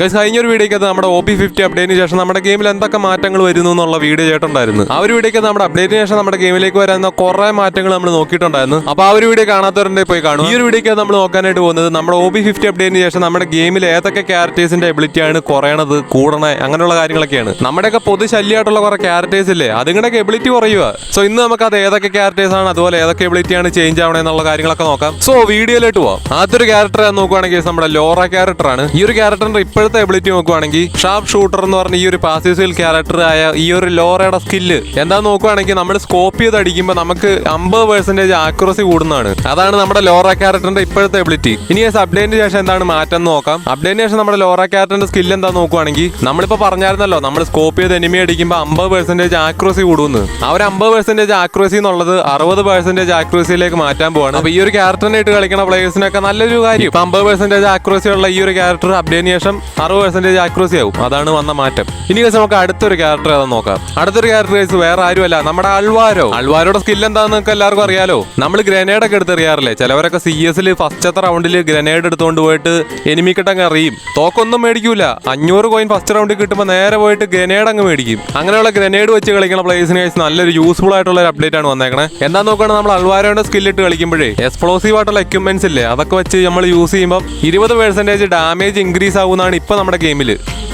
Guys കഴിഞ്ഞൊരു വീഡിയോക്കകത്ത് നമ്മുടെ O P fifty അപ്ഡേറ്റിന് ശേഷം നമ്മുടെ ഗെയിമിൽ എന്തൊക്കെ മാറ്റങ്ങൾ വരുന്നു എന്നുള്ള വീഡിയോ ചെയ്തിട്ടുണ്ടായിരുന്നു ആ ഒരു വീഡിയോക്ക് നമ്മുടെ അപ്ഡേറ്റിന് ശേഷം നമ്മുടെ ഗെയിമിലേക്ക് വരുന്ന കുറെ മാറ്റങ്ങൾ നമ്മൾ നോക്കിയിട്ടുണ്ടായിരുന്നു. അപ്പോൾ ആ ഒരു വീഡിയോ കാണാത്തവരുടെ പോയി കാണും ഈ ഒരു വീഡിയോക്ക് നമ്മൾ നോക്കാനായിട്ട് പോകുന്നത് നമ്മുടെ ഒ പി ഫിഫ്റ്റി അപ്ഡേറ്റിന് ശേഷം നമ്മുടെ ഗെയിമിൽ ഏതൊക്കെ ക്യാരക്ടേഴ്സിന്റെ എബിലിറ്റി ആണ് കുറയണത് കൂടണേ അങ്ങനെയുള്ള കാര്യങ്ങളൊക്കെയാണ്. നമ്മുടെയൊക്കെ പൊതു ശല്യമായിട്ടുള്ള കുറെ ക്യാരക്ടേഴ്സ് ഇല്ലേ? അതുങ്ങളുടെയൊക്കെ എബിലിറ്റി കുറയുക. സോ ഇന്ന് നമുക്ക് അത് ഏതൊക്കെ ക്യാരക്ടേഴ്സ് ആണ് അതുപോലെ ഏതൊക്കെ എബിലിറ്റി ആണ് ചേഞ്ച് ആവണേ എന്നുള്ള കാര്യങ്ങളൊക്കെ നോക്കാം. സോ വീഡിയോയിലോട്ട് പോവാം. ആദ്യൊരു ക്യാരക്ടർ നോക്കുവാണെങ്കിൽ നമ്മുടെ ലോറ ക്യാരക്ടർ ആണ്. ഈ ഒരു ക്യാരക്ടറിന്റെ ഇപ്പോഴത്തെ എബിലിറ്റി നോക്കുവാണെങ്കിൽ ഷാർപ്പ് ഷൂട്ടർ എന്ന് പറഞ്ഞ ഈ ഒരു പാസീവ് ക്യാരക്ടർ ആയ ഈ ഒരു ലോറയുടെ സ്കില്ല് എന്താ നോക്കുവാണെങ്കിൽ നമ്മൾ സ്കോപ്പ് ചെയ്ത് അടിക്കുമ്പോൾ നമുക്ക് അമ്പത് പെർസെന്റേജ് ആക്യുറസി കൂടുന്നതാണ്. അതാണ് നമ്മുടെ ലോറ ക്യാരക്ടറിന്റെ ഇപ്പോഴത്തെ എബിലിറ്റി ഇനി അപ്ഡേറ്റിന് ശേഷം എന്താണ് മാറ്റം നോക്കാം. അപ്ഡേറ്റിന് ശേഷം നമ്മുടെ ലോറ ക്യാരക്ടറിന്റെ സ്കില്ല് എന്താ നോക്കുവാണെങ്കിൽ നമ്മളിപ്പോ പറഞ്ഞായിരുന്നല്ലോ നമ്മൾ സ്കോപ്പ് ചെയ്ത് എനിമി അടിക്കുമ്പോൾ അമ്പത് പെർസെന്റേജ് ആക്യുറസി കൂടുന്നു. ആ ഒരു അമ്പത് പെർസെന്റേജ് ആക്യുറസി എന്നുള്ളത് അറുപത് പെർസെന്റേജ് ആക്യുറസിയിലേക്ക് മാറ്റാൻ പോവാണ്. അപ്പോൾ ഈ ഒരു ക്യാരക്ടറിനായിട്ട് കളിക്കുന്ന പ്ലേയേഴ്സിനൊക്കെ നല്ലൊരു കാര്യം. അമ്പത് പെർസെന്റേജ് ആക്യുറസി ഉള്ള ഈ ഒരു ക്യാരക്ടർ അപ്ഡേറ്റിന് ശേഷം അറുപത് പെർസെന്റേജ് ആക്യുറസി ആവും. അതാണ് വന്ന മാറ്റം. ഇനി guys നമുക്ക് അടുത്തൊരു ക്യാരക്ടർ ഏതാ നോക്കാം. അടുത്തൊരു ക്യാരക്ടർ വേറെ ആരുമല്ല. നമ്മുടെ അൽവാരോ. അൾവാരോടെ സ്കിൽ എന്താണെന്ന് നിങ്ങൾക്ക് എല്ലാവർക്കും അറിയാലോ. നമ്മൾ ഗ്രനേഡ് ഒക്കെ എടുത്തെറിയാറില്ലേ ചിലവരൊക്കെ സി എസിൽ ഫസ്റ്റത്തെ റൗണ്ടിൽ ഗ്രനേഡ് എടുത്തുകൊണ്ട് പോയിട്ട് എനിമി കിട്ടങ്ങ് എറിയും. തോക്കൊന്നും മേടിക്കൂല. അഞ്ഞൂറ് കോയിൻ ഫസ്റ്റ് റൗണ്ടിൽ കിട്ടുമ്പോൾ നേരെ പോയിട്ട് ഗ്രനേഡ് അങ്ങ് മേടിക്കും. അങ്ങനെയുള്ള ഗ്രനേഡ് വെച്ച് കളിക്കുന്ന പ്ലേസിന് guys നല്ലൊരു യൂസ്ഫുൾ ആയിട്ടുള്ള ഒരു അപ്ഡേറ്റ് ആണ് വന്നേക്കണേ. എന്താ നോക്കുകയാണ് നമ്മൾ അൽവാരോയുടെ സ്കിൽ ഇട്ട് കളിക്കുമ്പോഴേ എക്സ്പ്ലോസീവ് ആയിട്ടുള്ള എക്യുപ്മെന്റ്സ് ഇല്ലേ? അതൊക്കെ വെച്ച് നമ്മൾ യൂസ് ചെയ്യുമ്പോൾ ഇരുപത് പെർസെന്റേജ് ഡാമേജ് ഇൻക്രീസ് ആവുന്നതാണ് ഇപ്പൊ നമ്മുടെ ഗെയിമിൽ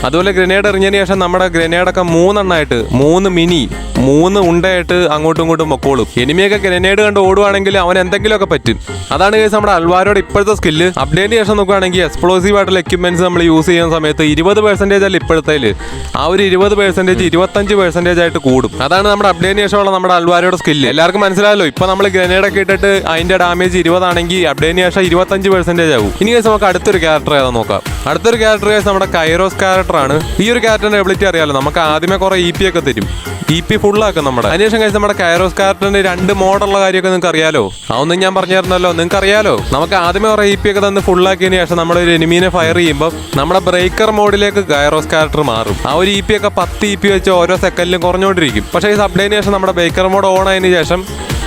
അതുപോലെ ഗ്രനേഡ് എറിഞ്ഞതിന് ശേഷം നമ്മുടെ ഗ്രനേഡൊക്കെ മൂന്നെണ്ണമായിട്ട് മൂന്ന് മിനി മൂന്ന് ഉണ്ടയായിട്ട് അങ്ങോട്ടും ഇങ്ങോട്ടും പൊക്കോളും. എനിമിയൊക്കെ ഗ്രനേഡ് കണ്ട് ഓടുവാണെങ്കിൽ അവൻ എന്തെങ്കിലുമൊക്കെ പറ്റും. അതാണ് കേസ് നമ്മുടെ അൽവാരോട് ഇപ്പോഴത്തെ സ്കില്ല് അപ്ഡേറ്റ് ശേഷം നോക്കുകയാണെങ്കിൽ എക്സ്പ്ലോസീവ് ആയിട്ടുള്ള എക്യുപ്മെന്റ്സ് നമ്മൾ യൂസ് ചെയ്യുന്ന സമയത്ത് ഇരുപത് പെർസെന്റേജ് അല്ല ഇപ്പോഴത്തേൽ ആ ഒരു ഇരുപത് പെർസെന്റേജ് ഇരുപത്തഞ്ച് പെർസെന്റേജ് ആയിട്ട് കൂടും. അതാണ് നമ്മുടെ അപ്ഡേറ്റ് ശേഷമുള്ള നമ്മുടെ അൽവാരോടെ സ്കില്ല് എല്ലാവർക്കും മനസ്സിലായല്ലോ? ഇപ്പോൾ നമ്മൾ ഗ്രനേഡൊക്കെ ഇട്ടിട്ട് അതിന്റെ ഡാമേജ് ഇരുപതാണെങ്കിൽ അപ്ഡേറ്റ് ശേഷം ഇരുപത്തഞ്ച് പെർസെന്റേജ് ആവും. ഇനി കേസ് നമുക്ക് അടുത്തൊരു ക്യാരക്ടർ ഏതാ നോക്കാം. അടുത്തൊരു ക്യാരക്ടർ കേസ് നമ്മുടെ കൈറോസ് ക്യാരക്ടർ ആണ്. ഈ ഒരു ക്യാരക്ടറിന്റെ എബിലിറ്റി അറിയാലോ? നമുക്ക് ആദ്യമേ കുറെ ഇ പി ഒക്കെ തരും. ഇ പി ഫുള്ളാക്കും നമ്മുടെ. അതിനുശേഷം കഴിച്ച് നമ്മുടെ കൈറോസ് ക്യാരക്ടറിന്റെ രണ്ട് മോഡുള്ള കാര്യമൊക്കെ നിങ്ങൾക്ക് അറിയാലോ? അതൊന്നും ഞാൻ പറഞ്ഞിരുന്നല്ലോ നിങ്ങൾക്ക് അറിയാലോ? നമുക്ക് ആദ്യമേ കുറെ ഇ പി ഒക്കെ തന്ന് ഫുള്ളാക്കിയതിന് ശേഷം നമ്മൾ ഒരു എനിമീനെ ഫയർ ചെയ്യുമ്പോൾ നമ്മുടെ ബ്രേക്കർ മോഡിലേക്ക് കൈറോസ് ക്യാരക്ടർ മാറും. ആ ഒരു ഇ പി ഒക്കെ പത്ത് ഇ പി വെച്ച് ഓരോ സെക്കൻഡിലും കുറഞ്ഞുകൊണ്ടിരിക്കും. പക്ഷേ ഈ സബ്ഡേന് ശേഷം നമ്മുടെ ബ്രേക്കർ മോഡ് ഓൺ ആയതിനു ശേഷം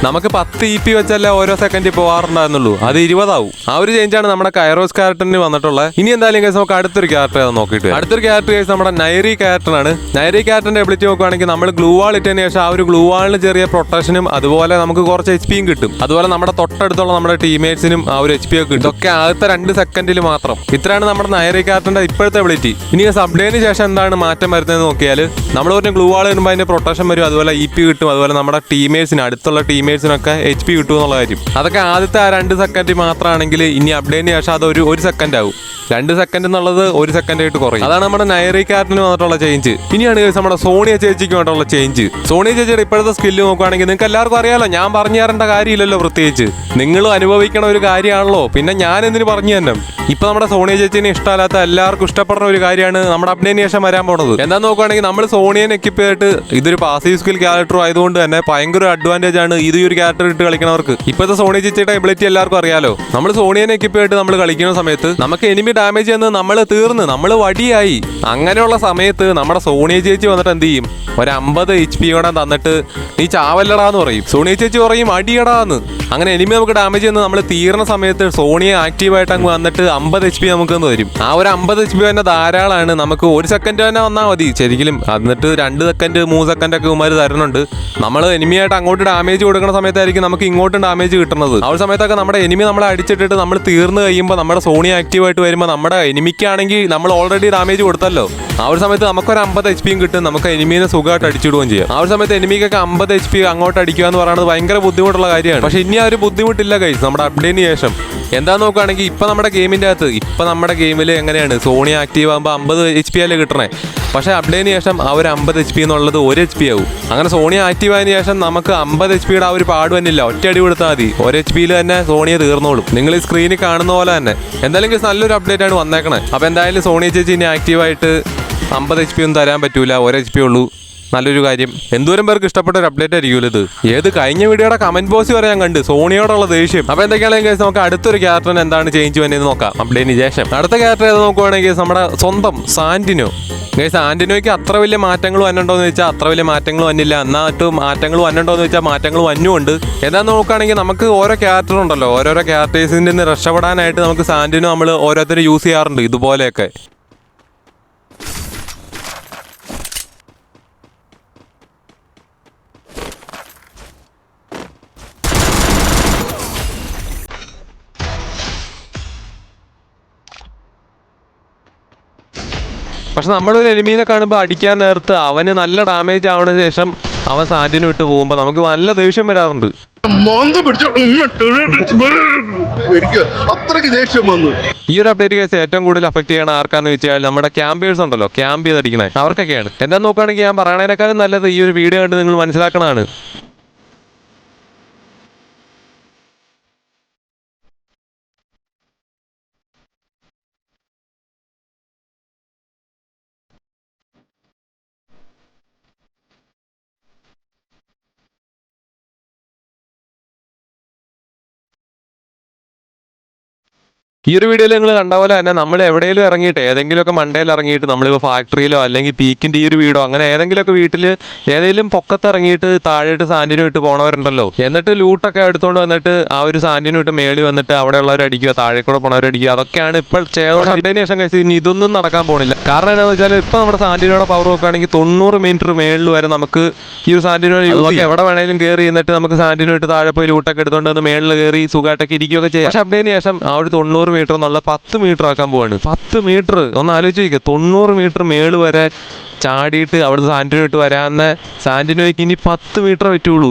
നമുക്ക് പത്ത് ഇ പി വെച്ചല്ലേ ഓരോ സെക്കൻഡിൽ പോകാറുണ്ടായിരുന്നുള്ളൂ അത് ഇരുപതാവും. ആ ഒരു ചേഞ്ചാണ് നമ്മുടെ കൈറോസ് ക്യാരക്ടറിന് വന്നിട്ടുള്ളത് ഇനി എന്തായാലും കേസ് നമുക്ക് അടുത്തൊരു ക്യാരക്ടർ നോക്കിയിട്ട് അടുത്തൊരു ക്യാരക്ടർ കേസ് നമ്മുടെ നൈറി ക്യാരക്ടറാണ് നൈറി ക്യാരക്ടറിന്റെ എബിലിറ്റി നോക്കുകയാണെങ്കിൽ നമ്മൾ ഗ്ലൂ വാൾ ഇട്ടതിന് ശേഷം ആ ഒരു ഗ്ലൂ വാളിന് ചെറിയ പ്രൊട്ടക്ഷനും അതുപോലെ നമുക്ക് കുറച്ച് എച്ച് പിയും കിട്ടും. അതുപോലെ നമ്മുടെ തൊട്ടടുത്തുള്ള നമ്മുടെ ടീമേറ്റ്സിനും ആ ഒരു എച്ച് പി ഒക്കെ കിട്ടും. ഒക്കെ ആദ്യത്തെ രണ്ട് സെക്കൻഡിൽ മാത്രം. ഇത്രയാണ് നമ്മുടെ നൈറി ക്യാരക്ടറിന്റെ ഇപ്പോഴത്തെ എബിലിറ്റി ഇനി സബ്ഡേന് ശേഷം എന്താണ് മാറ്റം വരുന്നത് നോക്കിയാൽ നമ്മൾ ഒരു ഗ്ലൂ വാൾ ഇടുമ്പോൾ അതിന്റെ പ്രൊട്ടക്ഷൻ വരും അതുപോലെ ഇ പി കിട്ടും അതുപോലെ നമ്മുടെ ടീമേഴ്സിന് അടുത്തുള്ള ടീമേഴ്സിനൊക്കെ എച്ച് പി കിട്ടും എന്നുള്ള കാര്യം. അതൊക്കെ ആദ്യത്തെ ആ രണ്ട് സെക്കൻഡ് മാത്രമാണെങ്കിൽ ഇനി അപ്ഡേറ്റിന് ശേഷം അത് ഒരു ഒരു സെക്കൻഡ് ആവും. രണ്ട് സെക്കൻഡ് എന്നുള്ളത് ഒരു സെക്കൻഡ് ആയിട്ട് കുറയും. അതാണ് നമ്മുടെ നൈറി കാർട്ടിന് വന്നിട്ടുള്ള ചേഞ്ച് guys നമ്മുടെ സോണിയ ചേച്ചിക്ക് വേണ്ടിയുള്ള ചേഞ്ച് സോണിയ ചേച്ചിയുടെ ഇപ്പോഴത്തെ സ്കില്ല് നോക്കുകയാണെങ്കിൽ നിങ്ങൾക്ക് എല്ലാവർക്കും അറിയാലോ ഞാൻ പറഞ്ഞു തരേണ്ട കാര്യമില്ലല്ലോ പ്രത്യേകിച്ച്. നിങ്ങൾ അനുഭവിക്കണ ഒരു കാര്യമാണല്ലോ. പിന്നെ ഞാൻ എന്തിനു പറഞ്ഞു തന്നെ ഇപ്പൊ നമ്മുടെ സോണിയ ചേച്ചിനെ ഇഷ്ടമല്ലാത്ത എല്ലാവർക്കും ഇഷ്ടപ്പെടുന്ന ഒരു കാര്യമാണ് നമ്മുടെ അഭിനയനേഷം വരാൻ പോണത്. എന്താ നോക്കുകയാണെങ്കിൽ നമ്മൾ സോണിയനെ എക്യിപ്പ് ചെയ്തിട്ട് ഇതൊരു പാസീവ് സ്കിൽ ക്യാരക്ടർ ആയതുകൊണ്ട് തന്നെ ഭയങ്കര അഡ്വാന്റേജ് ആണ് ഇത് ഈ ഒരു ക്യാരക്ടർ ഇട്ട് കളിക്കുന്നവർക്ക് ഇപ്പോഴത്തെ സോണിയ ചേച്ചിയുടെ എബിലിറ്റി എല്ലാവർക്കും അറിയാലോ. നമ്മൾ സോണിയനെ എക്യിപ്പ് ആയിട്ട് നമ്മൾ കളിക്കുന്ന സമയത്ത് നമുക്ക് എനിമി ഡാമേജ് എന്ന് നമ്മൾ തീർന്ന് നമ്മൾ വടിയായി. അങ്ങനെയുള്ള സമയത്ത് നമ്മുടെ സോണിയ ചേച്ചി വന്നിട്ട് എന്ത് ചെയ്യും? ഒരു അമ്പത് എച്ച് പി വേണം തന്നിട്ട് നീ ചാവല്ലടാന്ന് പറയും. സോണിയ ചേച്ചി പറയും അടിയടാന്ന് അങ്ങനെ എനിമി നമുക്ക് ഡാമേജ് ചെയ്യുന്നത് നമ്മൾ തീർന്ന സമയത്ത് സോണിയ ആക്റ്റീവായിട്ട് അങ്ങ് വന്നിട്ട് അമ്പത് എച്ച് പി നമുക്ക് തരും. ആ ഒരു അമ്പത് എച്ച് പി തന്നെ ധാരാളമാണ് നമുക്ക് ഒരു സെക്കൻഡ് തന്നെ വന്നാൽ മതി. ശരിക്കും എന്നിട്ട് രണ്ട് സെക്കൻഡ് മൂന്ന് സെക്കൻഡ് ഒക്കെ ഉമാര് തരുന്നുണ്ട്. നമ്മൾ എനിമിയായിട്ട് അങ്ങോട്ട് ഡാമേജ് കൊടുക്കുന്ന സമയത്തായിരിക്കും നമുക്ക് ഇങ്ങോട്ടും ഡാമേജ് കിട്ടുന്നത്. ആ ഒരു സമയത്തൊക്കെ നമ്മുടെ എനിമി നമ്മളെ അടിച്ചിട്ടിട്ട് നമ്മൾ തീർന്നു കഴിയുമ്പോൾ നമ്മുടെ സോണി ആക്റ്റീവായിട്ട് വരുമ്പോൾ നമ്മുടെ എനിമിക്കാണെങ്കിൽ നമ്മൾ ഓൾറെഡി ഡാമേജ് കൊടുത്തല്ലോ. ആ ഒരു സമയത്ത് നമുക്കൊരു അമ്പത് എച്ച് പിയും കിട്ടും. നമുക്ക് എനിമീനെ സുഖമായിട്ട് അടിച്ചിടുകയും ചെയ്യാം. ആ ഒരു സമയത്ത് എനിമിക്കൊക്കെ അമ്പത് എച്ച് പി അങ്ങോട്ട് അടിക്കുക എന്ന് പറയുന്നത് ഭയങ്കര ബുദ്ധിമുട്ടുള്ള കാര്യമാണ്. പക്ഷേ ഇനി ആ ഒരു ബുദ്ധിമുട്ടില്ല കൈസ് നമ്മുടെ അപ്ഡേറ്റിന് ശേഷം. എന്താ നോക്കുകയാണെങ്കിൽ ഇപ്പം നമ്മുടെ ഗെയിമിന്റെ അകത്ത് ഇപ്പം നമ്മുടെ ഗെയിമിൽ എങ്ങനെയാണ്? സോണി ആക്റ്റീവ് ആകുമ്പോൾ അമ്പത് എച്ച് പി അല്ലേ കിട്ടണേ? പക്ഷേ അപ്ഡേറ്റിന് ശേഷം ആ ഒരു അമ്പത് എച്ച് പി എന്നുള്ളത് ഒരു എച്ച് പി ആവും. അങ്ങനെ സോണി ആക്റ്റീവ് ആയതിനു ശേഷം നമുക്ക് അമ്പത് എച്ച് പിയുടെ ആ ഒരു പാട് തന്നെയില്ല ഒറ്റ അടി കൊടുത്താൽ മതി. ഒരു എച്ച് പിയിൽ തന്നെ സോണിയെ തീർന്നോളും. നിങ്ങൾ ഈ സ്ക്രീനിൽ കാണുന്ന പോലെ തന്നെ. എന്തായാലും നല്ലൊരു അപ്ഡേറ്റ് ആണ് വന്നേക്കണേ. അപ്പോൾ എന്തായാലും സോണി ചേച്ചി ഇനി ആക്റ്റീവായിട്ട് അമ്പത് എച്ച് പി ഒന്നും തരാൻ പറ്റൂല. ഒരു എച്ച് പി ഉള്ളൂ. നല്ലൊരു കാര്യം. എന്തോരം പേർക്ക് ഇഷ്ടപ്പെട്ട ഒരു അപ്ഡേറ്റ് ആയിരിക്കുമല്ലോ ഇത് ഏത് കഴിഞ്ഞ വീഡിയോയുടെ കമന്റ് ബോക്സ് വരെ ഞാൻ കണ്ട്. സോണിയോടുള്ള ദേഷ്യം. അപ്പൊ എന്തൊക്കെയാണെങ്കിൽ നമുക്ക് അടുത്തൊരു ക്യാരക്ടർ എന്താണ് ചേഞ്ച് വന്നത് നോക്കാം. അപ്ഡേറ്റിന് ശേഷം. അടുത്ത ക്യാരക്ടർ ഏത് നോക്കുവാണെങ്കിൽ നമ്മുടെ സ്വന്തം സാന്റിനോ. ആന്റിനോയ്ക്ക് അത്ര വലിയ മാറ്റങ്ങൾ വന്നിട്ടുണ്ടോ എന്ന് വെച്ചാൽ അത്ര വലിയ മാറ്റങ്ങൾ വന്നില്ല. എന്നാട്ട് മാറ്റങ്ങൾ വന്നിട്ടുണ്ടോ എന്ന് വെച്ചാൽ മാറ്റങ്ങൾ വന്നുമുണ്ട്. എന്താന്ന് നോക്കുകയാണെങ്കിൽ നമുക്ക് ഓരോ ക്യാരക്ടർ ഉണ്ടല്ലോ. ഓരോരോ ക്യാരക്ടേഴ്സിൽ നിന്ന് രക്ഷപ്പെടാനായിട്ട് നമുക്ക് സാന്റിനോ നമ്മൾ ഓരോരുത്തരും യൂസ് ചെയ്യാറുണ്ട് ഇതുപോലെയൊക്കെ. പക്ഷെ നമ്മളൊരു എലിമീനെ കാണുമ്പോൾ അടിക്കാൻ നേരത്ത് അവന് നല്ല ഡാമേജ് ആവുന്ന ശേഷം അവൻ സാന്റിന് വിട്ട് പോകുമ്പോൾ നമുക്ക് നല്ല ദേഷ്യം വരാറുണ്ട്. അത്രയ്ക്ക് ദേഷ്യം വന്നു. ഈ ഒരു അപ്ഡേറ്റ് കേസ് ഏറ്റവും കൂടുതൽ അഫക്ട് ചെയ്യണ ആർക്കാന്ന് വെച്ചാൽ നമ്മുടെ ക്യാമ്പേഴ്സ് ഉണ്ടല്ലോ. ക്യാമ്പ് ചെയ്തടിക്കണേ. അവർക്കൊക്കെയാണ്. എന്താ നോക്കുകയാണെങ്കിൽ ഞാൻ പറയണതിനേക്കാളും നല്ലത് ഈ ഒരു വീഡിയോ കണ്ട് നിങ്ങൾ മനസ്സിലാക്കണതാണ്. ഈ ഒരു വീഡിയോയിൽ നിങ്ങൾ കണ്ട പോലെ തന്നെ നമ്മൾ എവിടെയെങ്കിലും ഇറങ്ങിയിട്ട് ഏതെങ്കിലുമൊക്കെ മണ്ടയിൽ ഇറങ്ങിയിട്ട് നമ്മളിപ്പോൾ ഫാക്ടറിയിലോ അല്ലെങ്കിൽ പീക്കിന്റെ ഈ ഒരു വീടോ അങ്ങനെ ഏതെങ്കിലുമൊക്കെ വീട്ടിൽ ഏതെങ്കിലും പൊക്കത്ത് ഇറങ്ങിയിട്ട് താഴെയിട്ട് സാന്റിനും ഇട്ട് പോണവരുണ്ടല്ലോ. എന്നിട്ട് ലൂട്ടൊക്കെ എടുത്തുകൊണ്ട് വന്നിട്ട് ആ ഒരു സാന്റിനും ഇട്ട് മേളി വന്നിട്ട് അവിടെയുള്ളവർ അടിക്കുക താഴെ കൂടെ പോണവർ അടിക്കുക. അതൊക്കെയാണ് ഇപ്പോൾ ചെയ്തോടെ അതിന് ശേഷം ഇനി ഇതൊന്നും നടക്കാൻ പോകുന്നില്ല കാരണം എന്താണെന്ന് വെച്ചാൽ ഇപ്പോൾ നമ്മുടെ സാന്റിനോടെ പവർ നോക്കുകയാണെങ്കിൽ തൊണ്ണൂറ് മീറ്റർ മേളിൽ വരെ നമുക്ക് ഈ ഒരു യൂസ് എവിടെ വേണേലും കയറി എന്നിട്ട് നമുക്ക് സാന്റിനോ ഇട്ട് താഴെ പോയി ലൂട്ടൊക്കെ എടുത്തുകൊണ്ട് വന്ന് മേളിൽ കയറി സുഖമായിട്ടൊക്കെ ഇരിക്കുകയൊക്കെ ചെയ്യാം. പക്ഷേ അപ്ഡേറ്റിന് ശേഷം ആ ഒരു തൊണ്ണൂറ് മീറ്റർ എന്നുള്ള പത്ത് മീറ്റർ ആക്കാൻ പോവാണ്. പത്ത് മീറ്റർ ഒന്ന് ആലോചിച്ച് നോക്കുക തൊണ്ണൂറ് മീറ്റർ മേൾ വരെ ചാടിയിട്ട് അവിടുന്ന് സാന്റിനോ ഇട്ട് വരാവുന്ന സാന്റിനോയ്ക്ക് ഇനി പത്ത് മീറ്റർ പറ്റുള്ളൂ.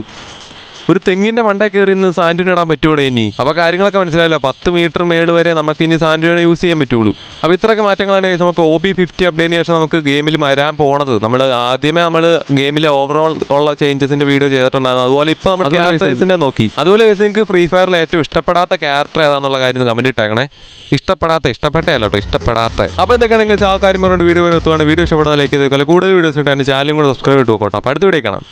ഒരു തെങ്ങിന്റെ മണ്ടേ കയറി നിന്ന് സാന്റിനോ ഇടാൻ പറ്റൂടെ ഇനി? അപ്പൊ കാര്യങ്ങളൊക്കെ മനസ്സിലായല്ലോ. പത്ത് മീറ്റർ മേൾ വരെ നമുക്ക് ഇനി സാന്റിനോ യൂസ് ചെയ്യാൻ പറ്റുള്ളൂ. അപ്പൊ ഇത്രയൊക്കെ മാറ്റങ്ങളാണ് നമുക്ക് ഒ ബി ഫിഫ്റ്റി അപ്ഡേറ്റിന് ശേഷം നമുക്ക് ഗെയിമിൽ വരാൻ പോണത്. നമ്മൾ ആദ്യമേ നമ്മൾ ഗെയിമിലെ ഓവറോൾ ഉള്ള ചേഞ്ചസിന്റെ വീഡിയോ ചെയ്തിട്ടുണ്ടായിരുന്നു. അതുപോലെ ഇപ്പൊ നമ്മൾ ക്യാരക്ടേഴ്സിന്റെ നോക്കി. അതുപോലെ നിങ്ങൾക്ക് ഫ്രീ ഫയറിൽ ഏറ്റവും ഇഷ്ടപ്പെടാത്ത ക്യാരക്ടർ ഏതാണെന്നുള്ള കാര്യം കമന്റ് ഇട്ടേക്കണേ. ഇഷ്ടപ്പെടാത്ത ഇഷ്ടപ്പെട്ടല്ലോ ഇഷ്ടപ്പെടാത്ത. അപ്പൊ എന്തൊക്കെയാണ് നിങ്ങൾ ആൾക്കാരും പറഞ്ഞിട്ട് വീഡിയോ എത്തുവാണ്. വീഡിയോ ഇഷ്ടപ്പെടുന്ന ലൈക്ക് ചെയ്തേക്കാൾ കൂടുതൽ വീഡിയോസ് ഇട്ടാണ് ചാനലും കൂടെ സബ്സ്ക്രൈബ് ഇട്ട് നോക്കോട്ടോ അപ്പൊ അടുത്ത വീഡിയോ കാണാം.